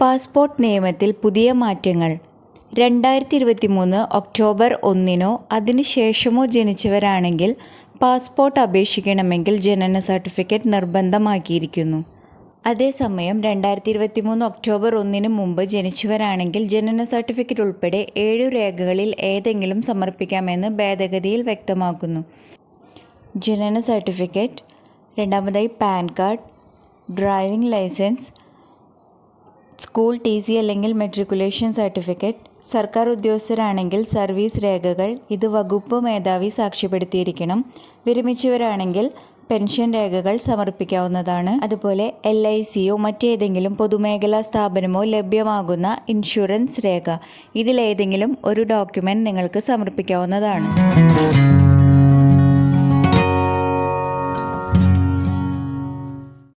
Passport നിയമത്തിൽ പുതിയ മാറ്റങ്ങൾ. രണ്ടായിരത്തി ഇരുപത്തി മൂന്ന് ഒക്ടോബർ ഒന്നിനോ അതിനു ശേഷമോ ജനിച്ചവരാണെങ്കിൽ പാസ്പോർട്ട് അപേക്ഷിക്കണമെങ്കിൽ ജനന സർട്ടിഫിക്കറ്റ് നിർബന്ധമാക്കിയിരിക്കുന്നു. അതേസമയം രണ്ടായിരത്തി ഇരുപത്തി മൂന്ന് ഒക്ടോബർ ഒന്നിന് മുമ്പ് ജനിച്ചവരാണെങ്കിൽ ജനന സർട്ടിഫിക്കറ്റ് ഉൾപ്പെടെ ഏഴു രേഖകളിൽ ഏതെങ്കിലും സമർപ്പിക്കാമെന്ന് ഭേദഗതിയിൽ വ്യക്തമാക്കുന്നു. ജനന സർട്ടിഫിക്കറ്റ് രണ്ടാമതായി PAN card driving licence school T C അല്ലെങ്കിൽ മെട്രിക്കുലേഷൻ സർട്ടിഫിക്കറ്റ് സർക്കാർ ഉദ്യോഗസ്ഥരാണെങ്കിൽ സർവീസ് രേഖകൾ ഇത് വകുപ്പ് മേധാവി സാക്ഷ്യപ്പെടുത്തിയിരിക്കണം. വിരമിച്ചവരാണെങ്കിൽ പെൻഷൻ രേഖകൾ സമർപ്പിക്കാവുന്നതാണ്. അതുപോലെ എൽ ഐ സിയോ മറ്റേതെങ്കിലും പൊതുമേഖലാ സ്ഥാപനമോ ലഭ്യമാകുന്ന ഇൻഷുറൻസ് രേഖ. ഇതിലേതെങ്കിലും ഒരു ഡോക്യുമെന്റ് നിങ്ങൾക്ക് സമർപ്പിക്കാവുന്നതാണ്.